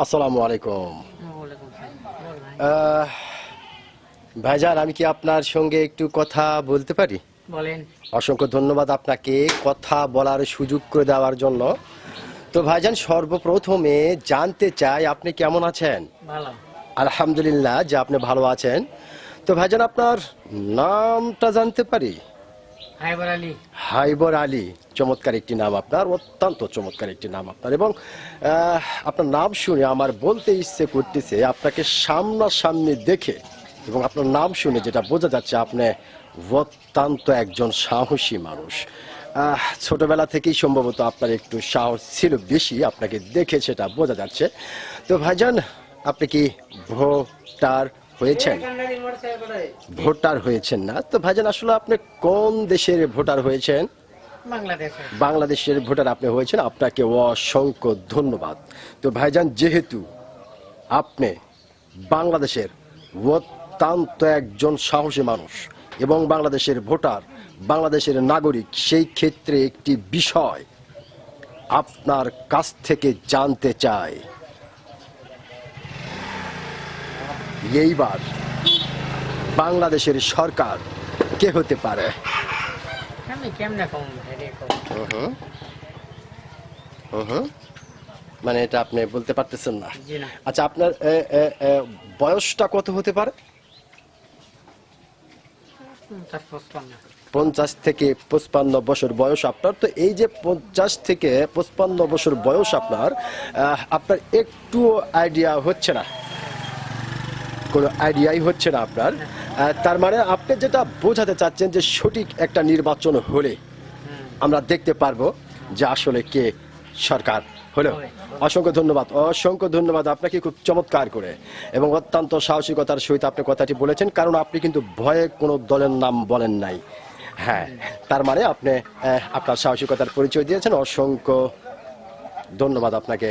আসসালামু আলাইকুম। ভাইজান আমি কি আপনার সঙ্গে একটু কথা বলতে পারি? বলেন। অসংখ্য ধন্যবাদ আপনাকে কথা বলার সুযোগ করে দেওয়ার জন্য। তো ভাইজান সর্বপ্রথমে জানতে চাই আপনি কেমন আছেন? আলহামদুলিল্লাহ যে আপনি ভালো আছেন। তো ভাইজান আপনার নামটা জানতে পারি? হাইবার আলী। হাইবর আলী, চমৎকার একটি নাম আপনার, অত্যন্ত চমৎকার একটি নাম আপনার। এবং আপনার নাম শুনে আমার বলতে ইচ্ছে করতেছে আপনাকে সামনাসামনি দেখে, এবং আপনার নাম শুনে যেটা বোঝা যাচ্ছে আপনি অত্যন্ত একজন সাহসী মানুষ। ছোটবেলা থেকেই সম্ভবত আপনার একটু সাহস ছিল বেশি, আপনাকে দেখে সেটা বোঝা যাচ্ছে। তো ভাইজান, আপনি কি ভোটার হয়েছেন? ভোটার হয়েছেন না। তো ভাইজান আসলে আপনি কোন দেশের ভোটার হয়েছেন? বাংলাদেশের। ভোটার আপনি হয়েছেন। আপনাকে অসংখ্য ধন্যবাদ। তো ভাইজান যেহেতু আপনি বাংলাদেশের অত্যন্ত একজন সাহসী মানুষ এবং বাংলাদেশের ভোটার বাংলাদেশের নাগরিক সেই ক্ষেত্রে একটি বিষয় আপনার কাছ থেকে জানতে চাই। এইবার বাংলাদেশের সরকার কে হতে পারে? মানে এটা আপনি বলতে পারতেছেন না। আচ্ছা আপনার বয়সটা কত হতে পারে? পঞ্চাশ থেকে পঁচপান্ন বছর বয়স আপনার। তো এই যে পঞ্চাশ থেকে পঁচপান্ন বছর বয়স আপনার আপনার একটু আইডিয়া হচ্ছে না। কোনো আইডিয়াই হচ্ছে না আপনার। তার মানে আপনি যেটা বোঝাতে চাচ্ছেন যে সঠিক একটা নির্বাচন হলে আমরা দেখতে পারব যে আসলে কে সরকার হলো। অসংখ্য ধন্যবাদ অসংখ্য ধন্যবাদ আপনাকে খুব চমৎকার করে এবং অত্যন্ত সাহসিকতার সহিত আপনি কথাটি বলেছেন কারণ আপনি কিন্তু ভয়ে কোনো দলের নাম বলেন নাই। হ্যাঁ তার মানে আপনি আপনার সাহসিকতার পরিচয় দিয়েছেন। অসংখ্য ধন্যবাদ আপনাকে।